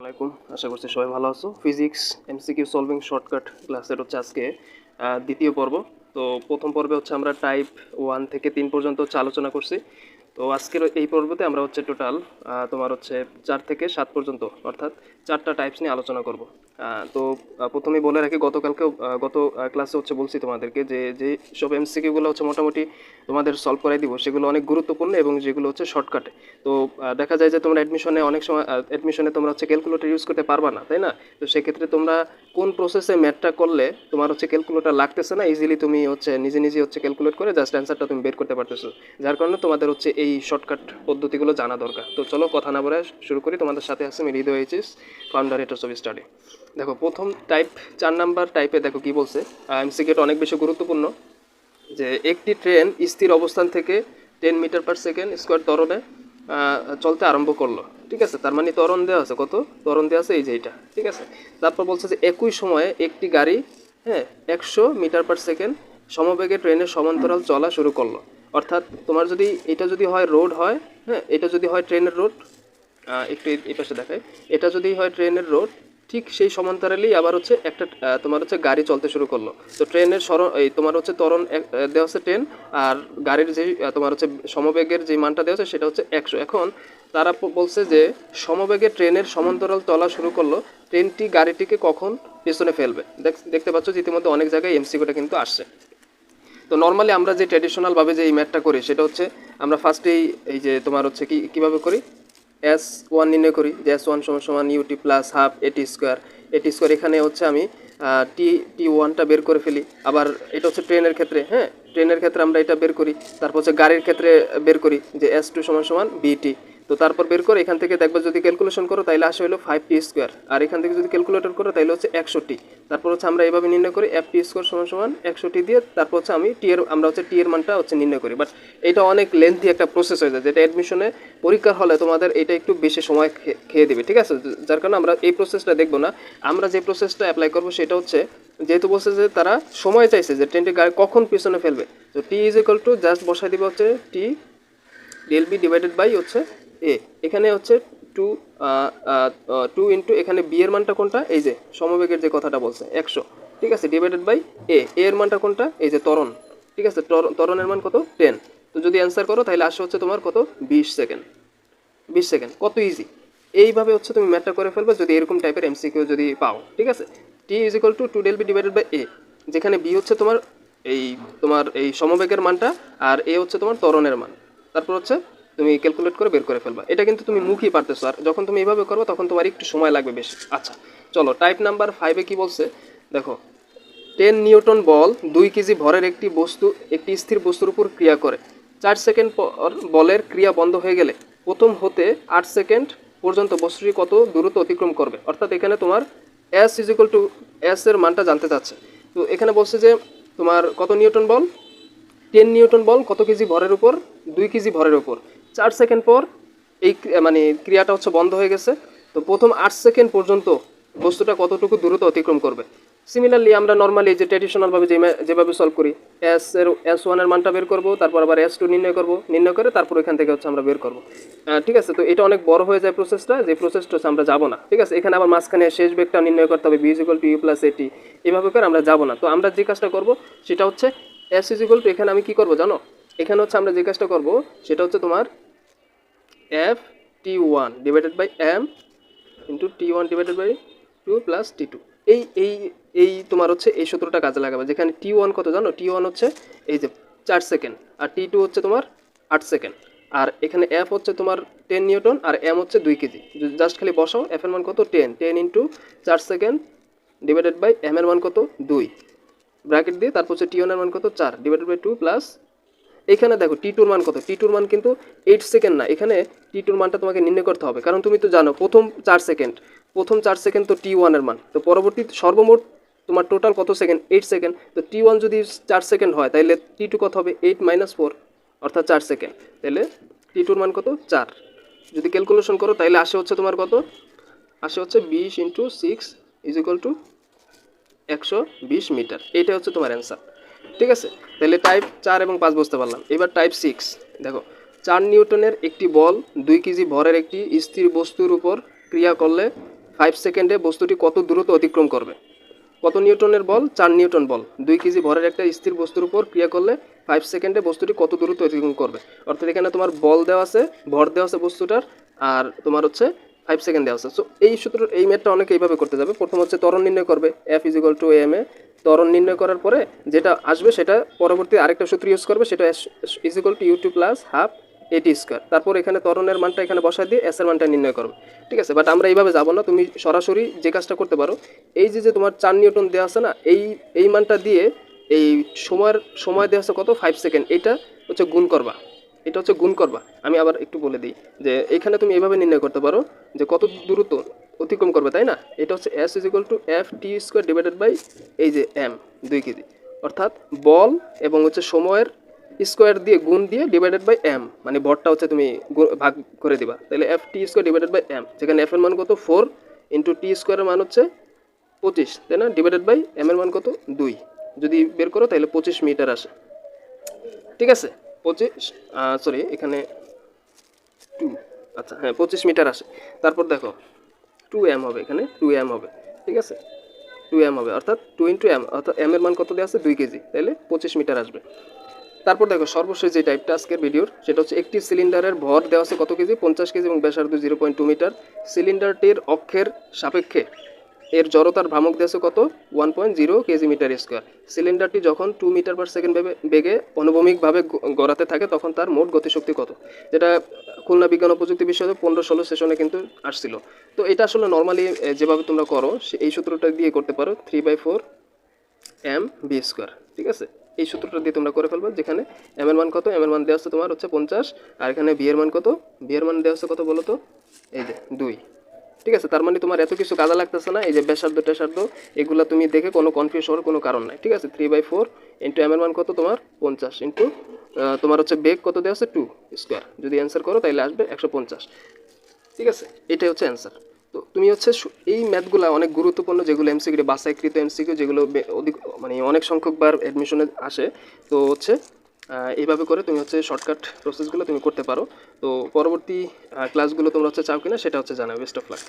আসসালামাইকুম আশা করছি সবাই ভালো আছো। ফিজিক্স এমসিকিউ সলভিং শর্টকাট ক্লাসের হচ্ছে আজকে দ্বিতীয় পর্ব। তো প্রথম পর্বে হচ্ছে আমরা টাইপ ওয়ান থেকে তিন পর্যন্ত হচ্ছে আলোচনা করছি। তো আজকের এই পর্বতে আমরা হচ্ছে টোটাল তোমার হচ্ছে চার থেকে সাত পর্যন্ত অর্থাৎ চারটা টাইপস নিয়ে আলোচনা করব। তো আহ, প্রথমেই বলে রাখি গতকালকে গত ক্লাসে হচ্ছে বলছি তোমাদেরকে যে যে সব এমসিকিউগুলো হচ্ছে মোটামুটি তোমাদের সলভ করাই দিব সেগুলো অনেক গুরুত্বপূর্ণ এবং যেগুলো হচ্ছে শর্টকাটে তো দেখা যায় যে তোমরা অ্যাডমিশনে অনেক সময় অ্যাডমিশনে তোমরা হচ্ছে ক্যালকুলেটর ইউজ করতে পারবা না তাই না? তো সেক্ষেত্রে তোমরা কোন প্রসেসে ম্যাথটা করলে তোমার হচ্ছে ক্যালকুলেটর লাগতেছে না ইজিলি তুমি হচ্ছে নিজে নিজে হচ্ছে ক্যালকুলেট করে জাস্ট অ্যান্সারটা তুমি বের করতে পারতেছো। যার কারণে তোমাদের হচ্ছে এই শর্টকাট পদ্ধতিগুলো জানা দরকার। তো চলো কথা না বলে শুরু করি। তোমাদের সাথে আছে আমি হৃদয় এইচিস ফাউন্ডার হেটার্স অফ স্টাডি দেখো, প্রথম টাইপ চার নাম্বার টাইপে দেখো কি বলছে। এমসিকিউটা অনেক বেশি গুরুত্বপূর্ণ। যে একটি ট্রেন স্থির অবস্থান থেকে ten metre per second square তরণে চলতে আরম্ভ করল। ঠিক আছে? তার মানে ত্বরণ দেওয়া আছে। কত? ত্বরণ দেওয়া আছে এই যে এইটা। ঠিক আছে? তারপর বলছে যে একই সময়ে একটি গাড়ি হ্যাঁ একশো মিটার পার সেকেন্ড সমবেগে ট্রেনের সমান্তরাল চলা শুরু করল। অর্থাৎ তোমার যদি এটা যদি হয় রোড হয় হ্যাঁ এটা যদি হয় ট্রেনের রোড একটু এই- পাশে দেখায় এটা যদি হয় ট্রেনের রোড, ঠিক সেই সমান্তরালেই আবার হচ্ছে একটা তোমার হচ্ছে গাড়ি চলতে শুরু করল। তো ট্রেনের সরণ, এই তোমার হচ্ছে তরণ দেওয়া হচ্ছে ট্রেন, আর গাড়ির যে তোমার হচ্ছে সমবেগের যে মানটা দেওয়া হচ্ছে সেটা হচ্ছে একশো। এখন তারা বলছে যে সমবেগে ট্রেনের সমান্তরাল চলা শুরু করল, ট্রেনটি গাড়িটিকে কখন? পেছনে ফেলবে। দেখ- দেখতে পাচ্ছ যে ইতিমধ্যে অনেক জায়গায় এমসিকিউটা কিন্তু আসছে। তো নর্মালি আমরা যে ট্র্যাডিশনালভাবে যে এই ম্যাথটা করি, সেটা হচ্ছে আমরা ফার্স্টেই এই যে তোমার হচ্ছে কি, কীভাবে করি? এস ওয়ান নির্ণয় করি, যে এস ওয়ান সমান সমান U T plus half A T square A T square এখানে হচ্ছে আমি টি টি ওয়ানটা বের করে ফেলি। আবার এটা হচ্ছে ট্রেনের ক্ষেত্রে হ্যাঁ? ট্রেনের ক্ষেত্রে আমরা এটা বের করি। তারপর হচ্ছে গাড়ির ক্ষেত্রে বের করি, যে এস টু সমান সমান বিটি তো তারপর বের করে এখান থেকে দেখবে যদি ক্যালকুলেশন করো তাহলে আসে হলো ফাইভ টি স্কোয়ার আর এখান থেকে যদি ক্যালকুলেটর করো তাহলে হচ্ছে একশো টি তারপর হচ্ছে আমরা এভাবে নির্ণয় করি এফ টি স্কোয়ার সমান সমান একশো টি দিয়ে তারপর হচ্ছে আমি টি এর, আমরা হচ্ছে টি এর মানটা হচ্ছে নির্ণয় করি। বাট এটা অনেক লেন্থি একটা প্রসেস হয়ে যায়, যেটা অ্যাডমিশনে পরীক্ষার হলে তোমাদের এটা একটু বেশি সময় খেয়ে দেবে, ঠিক আছে? যার কারণে আমরা এই প্রসেসটা দেখব না। আমরা যে প্রসেসটা অ্যাপ্লাই করব সেটা হচ্ছে, যেহেতু বলছে যে তারা সময় চাইছে যে ট্রেনটি গাড়ি কখন পিছনে ফেলবে। তো T is equal to just বসাই দিবে হচ্ছে T del B divided by হচ্ছে এ, এখানে হচ্ছে টু টু ইন্টু এখানে বি এর মানটা কোনটা? এই যে সমবেগের যে কথাটা বলছে, একশো। ঠিক আছে? ডিভাইডেড বাই এ এর মানটা কোনটা? এই যে ত্বরণ। ঠিক আছে? ত্বরণের মান কত? টেন তো যদি অ্যান্সার করো, তাহলে আসে হচ্ছে তোমার কত? বিশ সেকেন্ড বিশ সেকেন্ড কত ইজি এইভাবে হচ্ছে তুমি ম্যাথটা করে ফেলবে, যদি এরকম টাইপের এমসিকিউ যদি পাও। ঠিক আছে? T is equal to two del B divided by A যেখানে বি হচ্ছে তোমার এই তোমার এই সমবেগের মানটা, আর এ হচ্ছে তোমার তরণের মান। তারপর হচ্ছে তুমি ক্যালকুলেট করে বের করে ফেলবা। এটা কিন্তু তুমি মুখই পারতেছো। আর যখন তুমি এইভাবে করবে, তখন তোমার একটু সময় লাগবে বেশি। আচ্ছা চলো টাইপ নাম্বার ফাইভে কি বলছে? দেখো টেন নিউটন বল দুই কেজি ভরের একটি বস্তু, একটি স্থির বস্তুর উপর ক্রিয়া করে। চার সেকেন্ড পর বলের ক্রিয়া বন্ধ হয়ে গেলে প্রথম হতে আট সেকেন্ড পর্যন্ত বস্তুটি কত দূরত্ব অতিক্রম করবে? অর্থাৎ এখানে তোমার S is equal to S এর মানটা জানতে চাচ্ছে। তো এখানে বলছে যে তোমার কত নিউটন বল? টেন নিউটন বল কত কেজি ভরের উপর? দুই কেজি ভরের উপর। চার সেকেন্ড পর এই মানে ক্রিয়াটা হচ্ছে বন্ধ হয়ে গেছে। তো প্রথম আট সেকেন্ড পর্যন্ত বস্তুটা কতটুকু দূরত্ব অতিক্রম করবে। সিমিলারলি আমরা নর্মালি যে ট্র্যাডিশনালভাবে যে যেভাবে সলভ করি এস এর এস ওয়ানের মানটা বের করব, তারপর আবার এস টু নির্ণয় করব, নির্ণয় করে তারপর এখান থেকে হচ্ছে আমরা বের করব। ঠিক আছে? তো এটা অনেক বড় হয়ে যায় প্রসেসটা যে প্রসেসটা হচ্ছে আমরা যাব না। ঠিক আছে? এখানে আবার মাঝখানে শেষ বেগটা নির্ণয় করতে হবে বিজিক্যাল টু ইউ প্লাস এটি এভাবে করে আমরা যাব না। তো আমরা যে কাজটা করব, সেটা হচ্ছে এস ইজিক্যাল টু এখানে আমি কি করব জানো? এখানে হচ্ছে আমরা যে কাজটা করব, সেটা হচ্ছে তোমার F T one divided by M into T one divided by two plus T two এই এই এই তোমার হচ্ছে এই সূত্রটা কাজে লাগাবে। যেখানে টি ওয়ান কত জানো? টি ওয়ান হচ্ছে এই যে চার সেকেন্ড আর টি টু হচ্ছে তোমার আট সেকেন্ড আর এখানে এফ হচ্ছে তোমার টেন নিউটন, আর এম হচ্ছে দুই কেজি। জাস্ট খালি বসাও এফ এর মান কত? টেন টেন ইন্টু চার সেকেন্ড ডিভাইডেড বাই এম এর মান কত? দুই। ব্র্যাকেট দিয়ে তারপর হচ্ছে টি ওয়ানের মান কত? চার। ডিভাইডেড বাই টু প্লাস এখানে দেখো টি টুর মান কত? টি টুর মান কিন্তু এইট সেকেন্ড না। এখানে টি টুর মানটা তোমাকে নির্ণয় করতে হবে। কারণ তুমি তো জানো, প্রথম চার সেকেন্ড প্রথম চার সেকেন্ড তো টি ওয়ানের মান। তো পরবর্তী সর্বমোট তোমার টোটাল কত সেকেন্ড এইট সেকেন্ড তো টি ওয়ান যদি চার সেকেন্ড হয় তাহলে টি টু কত হবে? এইট মাইনাস ফোর অর্থাৎ চার সেকেন্ড তাহলে টি টুর মান কত? চার। যদি ক্যালকুলেশন করো তাহলে আসে হচ্ছে তোমার কত? আসে হচ্ছে বিশ into six is equal to একশো বিশ মিটার এইটা হচ্ছে তোমার অ্যান্সার ঠিক আছে? তাহলে টাইপ চার এবং পাঁচ বুঝতে পারলাম। এবার টাইপ সিক্স দেখো, চার নিউটনের একটি বল দুই কেজি ভরের একটি স্থির বস্তুর উপর ক্রিয়া করলে ফাইভ সেকেন্ডে বস্তুটি কত দূরত্ব অতিক্রম করবে? কত নিউটনের বল? চার নিউটন বল। দুই কেজি ভরের একটা স্থির বস্তুর উপর ক্রিয়া করলে ফাইভ সেকেন্ডে বস্তুটি কত দূরত্ব অতিক্রম করবে? অর্থাৎ এখানে তোমার বল দেওয়া আছে, ভর দেওয়া আছে বস্তুটার, আর তোমার হচ্ছে ফাইভ সেকেন্ড দেওয়া আছে। সো এই সূত্র, এই ম্যাথটা অনেকে এইভাবে করতে যাবে। প্রথম হচ্ছে ত্বরণ নির্ণয় করবে F is equal to M A ত্বরণ নির্ণয় করার পরে যেটা আসবে সেটা পরবর্তী আরেকটা সূত্র ইউজ করবে, সেটা is equal to U two plus half A T square তারপর এখানে ত্বরণের মানটা এখানে বসায় দিয়ে এসের মানটা নির্ণয় করবে। ঠিক আছে? বাট আমরা এইভাবে যাব না, তুমি সরাসরি যে কাজটা করতে পারো, এই যে যে তোমার চার নিউটন দেওয়া আছে না, এই এই মানটা দিয়ে এই সময়ের, সময় দেওয়া আছে কত? ফাইভ সেকেন্ড এটা হচ্ছে গুণ করবা। এটা হচ্ছে গুণ করবা। আমি আবার একটু বলে দিই যে, এখানে তুমি এভাবে নির্ণয় করতে পারো যে কত দূরত্ব অতিক্রম করবে, তাই না? এটা হচ্ছে S is equal to F T square divided by এই যে এম দুই কেজি। অর্থাৎ বল এবং হচ্ছে সময়ের স্কোয়ার দিয়ে গুণ দিয়ে ডিভাইডেড বাই এম মানে ভরটা হচ্ছে তুমি ভাগ করে দিবা। তাহলে F T square divided by M যেখানে এফ এর মান কত? ফোর ইন্টু টি স্কোয়ারের মান হচ্ছে পঁচিশ, তাই না? ডিভাইডেড বাই এম এর মান কত? দুই। যদি বের করো, তাহলে পঁচিশ মিটার আসে। ঠিক আছে? পঁচিশ সরি এখানে টু আচ্ছা হ্যাঁ পঁচিশ মিটার আসে। তারপর দেখো টু এম হবে এখানে টু এম হবে, ঠিক আছে? টু এম হবে, অর্থাৎ টু ইন্টু এম অর্থাৎ এম এর মান কত দেওয়া আছে? দুই কেজি তাহলে পঁচিশ মিটার আসবে। তারপর দেখো, সর্বশেষ যে টাইপটা আজকের ভিডিওর সেটা হচ্ছে একটি সিলিন্ডারের ভর দেওয়া আছে কত কেজি পঞ্চাশ কেজি এবং ব্যাসার্ধ জিরো পয়েন্ট টু মিটার। সিলিন্ডারটির অক্ষের সাপেক্ষে এর জড়তার ভ্রামক আছে কত? One point zero kg metre square সিলিন্ডারটি যখন টু মিটার পার সেকেন্ড বেগে অনুভূমিকভাবে গড়াতে থাকে, তখন তার মোট গতিশক্তি কত? যেটা খুলনা বিজ্ঞান ও প্রযুক্তি বিষয়ে পনেরো ষোলো সেশনে কিন্তু আসছিল। তো এটা আসলে নর্মালি যেভাবে তোমরা করো এই সূত্রটা দিয়ে করতে পারো three by four M B square ঠিক আছে? এই সূত্রটা দিয়ে তোমরা করে ফেলবে, যেখানে এম এর মান কত? এম এর মান দেওয়া আছে তোমার হচ্ছে পঞ্চাশ, আর এখানে বি এর মান কত? বি এর মান দেওয়া আছে কত বলো তো এই যে দুই, ঠিক আছে? তার মানে তোমার এত কিছু কাদা লাগতেছে না, এই যে ব্যাসার্ধ, টেসার্ধ, এগুলো তুমি দেখে কোনো কনফিউজ হওয়ার কোনো কারণ নাই, ঠিক আছে? Three by four into M এর মান কত তোমার? পঞ্চাশ ইন্টু তোমার হচ্ছে বেগ কত দেওয়া আছে? টু স্কোয়ার যদি অ্যান্সার করো তাহলে আসবে একশো পঞ্চাশ। ঠিক আছে? এটাই হচ্ছে অ্যান্সার তো তুমি হচ্ছে এই ম্যাথগুলো অনেক গুরুত্বপূর্ণ, যেগুলো এমসিকিউ বাসাইকৃত এমসিকিউ যেগুলো অধিক মানে অনেক সংখ্যকবার অ্যাডমিশনে আসে। তো হচ্ছে এইভাবে করে তুমি হচ্ছে শর্টকাট প্রসেসগুলো তুমি করতে পারো। তো পরবর্তী ক্লাসগুলো তোমরা হচ্ছে চাও কিনা, সেটা হচ্ছে জানাবে বেস্ট অফ লাক